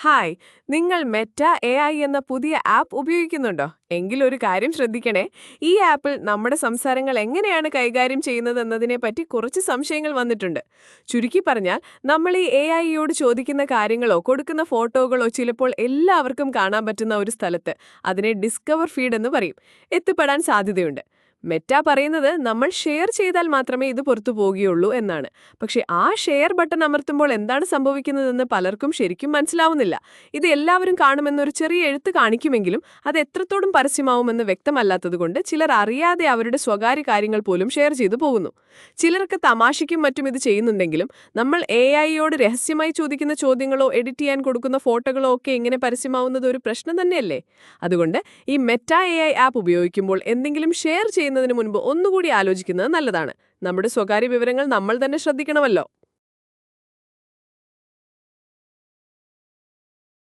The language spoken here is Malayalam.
ഹായ് നിങ്ങൾ മെറ്റ എ ഐ എന്ന പുതിയ ആപ്പ് ഉപയോഗിക്കുന്നുണ്ടോ? എങ്കിൽ ഒരു കാര്യം ശ്രദ്ധിക്കണേ. ഈ ആപ്പിൽ നമ്മുടെ സംസാരങ്ങൾ എങ്ങനെയാണ് കൈകാര്യം ചെയ്യുന്നതെന്നതിനെ പറ്റി കുറച്ച് സംശയങ്ങൾ വന്നിട്ടുണ്ട്. ചുരുക്കി പറഞ്ഞാൽ നമ്മൾ ഈ എ ഐയോട് ചോദിക്കുന്ന കാര്യങ്ങളോ കൊടുക്കുന്ന ഫോട്ടോകളോ ചിലപ്പോൾ എല്ലാവർക്കും കാണാൻ പറ്റുന്ന ഒരു സ്ഥലത്ത് അതിനെ ഡിസ്കവർ ഫീഡ് എന്ന് പറയും. എത്തിപ്പെടാൻ സാധ്യതയുണ്ട്. മെറ്റ പറയുന്നത് നമ്മൾ ഷെയർ ചെയ്താൽ മാത്രമേ ഇത് പുറത്തു പോവുകയുള്ളൂ എന്നാണ്. പക്ഷേ ആ ഷെയർ ബട്ടൺ അമർത്തുമ്പോൾ എന്താണ് സംഭവിക്കുന്നതെന്ന് പലർക്കും ശരിക്കും മനസ്സിലാവുന്നില്ല. ഇത് എല്ലാവരും കാണുമെന്നൊരു ചെറിയ എഴുത്ത് കാണിക്കുമെങ്കിലും അത് എത്രത്തോളം പരസ്യമാവുമെന്ന് വ്യക്തമല്ലാത്തതുകൊണ്ട് ചിലർ അറിയാതെ അവരുടെ സ്വകാര്യ കാര്യങ്ങൾ പോലും ഷെയർ ചെയ്തു പോകുന്നു. ചിലർക്ക് തമാശയ്ക്കും മറ്റും ഇത് ചെയ്യുന്നുണ്ടെങ്കിലും നമ്മൾ എ ഐയോട് രഹസ്യമായി ചോദിക്കുന്ന ചോദ്യങ്ങളോ എഡിറ്റ് ചെയ്യാൻ കൊടുക്കുന്ന ഫോട്ടോകളോ ഒക്കെ ഇങ്ങനെ പരസ്യമാവുന്നത് ഒരു പ്രശ്നം തന്നെയല്ലേ? അതുകൊണ്ട് ഈ മെറ്റ എ ആപ്പ് ഉപയോഗിക്കുമ്പോൾ എന്തെങ്കിലും ഷെയർ ചെയ്യുന്നതിന് മുൻപ് ഒന്നുകൂടി ആലോചിക്കുന്നത് നല്ലതാണ്. നമ്മുടെ സ്വകാര്യ വിവരങ്ങൾ നമ്മൾ തന്നെ ശ്രദ്ധിക്കണമല്ലോ.